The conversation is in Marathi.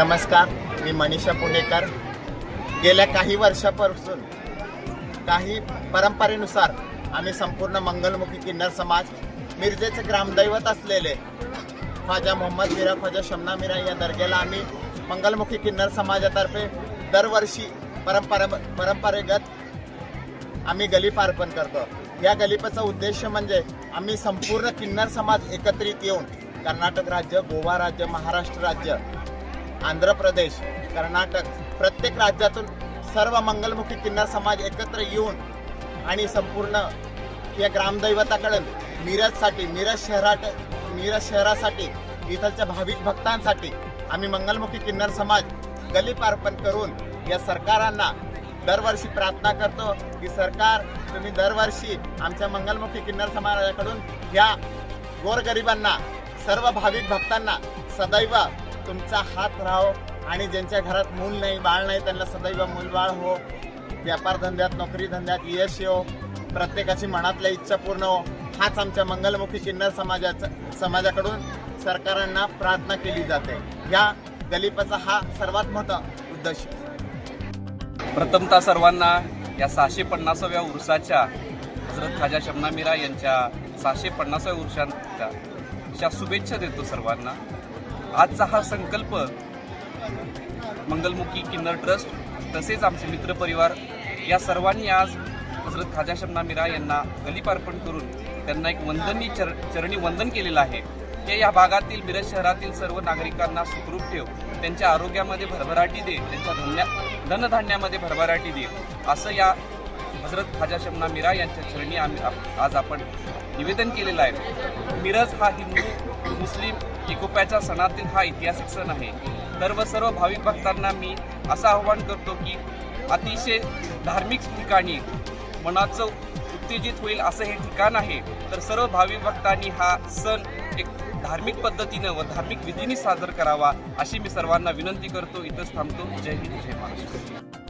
नमस्कार मी मनीषा पुणेकर. गेल्या काही वर्षापासून काही परंपरेनुसार आम्ही संपूर्ण मंगलमुखी किन्नर समाज मिरजेचे ग्रामदैवत असलेले ख्वाजा मोहम्मद मिरा ख्वाजा शमना मिरा या दर्ग्याला आम्ही मंगलमुखी किन्नर समाजातर्फे दरवर्षी परंपरा परंपरेगत आम्ही गलीप अर्पण करतो. या गलीपाचा उद्देश म्हणजे आम्ही संपूर्ण किन्नर समाज एकत्रित येऊन कर्नाटक राज्य गोवा राज्य महाराष्ट्र राज्य आंध्र प्रदेश कर्नाटक प्रत्येक राज्यातून सर्व मंगलमुखी किन्नर समाज एकत्र येऊन आणि संपूर्ण या ग्रामदैवताकडून मिरजसाठी मिरज शहरात मिरज शहरासाठी इथलच्या भाविक भक्तांसाठी आम्ही मंगलमुखी किन्नर समाज गलीप अर्पण करून या सरकारांना दरवर्षी प्रार्थना करतो की सरकार तुम्ही दरवर्षी आमच्या मंगलमुखी किन्नर समाजाकडून ह्या गोरगरिबांना सर्व भाविक भक्तांना सदैव तुमचा हात राहो आणि ज्यांच्या घरात मूल नाही बाळ नाही त्यांना सदैव मूलबाळ हो. व्यापार धंद्यात नोकरी धंद्यात यश येऊ प्रत्येकाची मनातल्या इच्छा पूर्ण हो. हाच आमच्या मंगलमुखी किन्नर समाजाचा समाजाकडून सरकारांना प्रार्थना केली जाते. या गलीपाचा हा सर्वात मोठा उद्देश. प्रथमतः सर्वांना या सहाशे पन्नासाव्या उर्साच्या हजरत खाजा शमना मीरा यांच्या सहाशे पन्नासाव्या उर्षांच्या शुभेच्छा देतो सर्वांना. आजचा हा संकल्प मंगलमुखी किन्नर ट्रस्ट तसेच आमचे मित्रपरिवार या सर्वांनी आज हजरत खाजा शमना मिरा यांना गलीपार्पण करून त्यांना एक वंदनी चर चरणी वंदन केलेलं आहे. हे या भागातील मिरज शहरातील सर्व नागरिकांना सुखरूप ठेव त्यांच्या आरोग्यामध्ये भरभराटी दे त्यांच्या धन्या धनधान्यामध्ये भरभराटी दे असं या हजरत खाजा शमना मीरा यांच्या चरणी आम्ही आज आपण निवेदन केलेलं आहे. मिरज हा हिंदू मुस्लिम एकोप्याच्या सणातील हा ऐतिहासिक सण आहे. तर व सर्व भाविक भक्तांना मी असं आवाहन करतो की अतिशय धार्मिक ठिकाणी मनाचं उत्तेजित होईल असं हे ठिकाण आहे. तर सर्व भाविक भक्तांनी हा सण एक धार्मिक पद्धतीनं व धार्मिक विधीने साजरा करावा अशी मी सर्वांना विनंती करतो. इथंच थांबतो. जय हिंद जय महाराष्ट्र.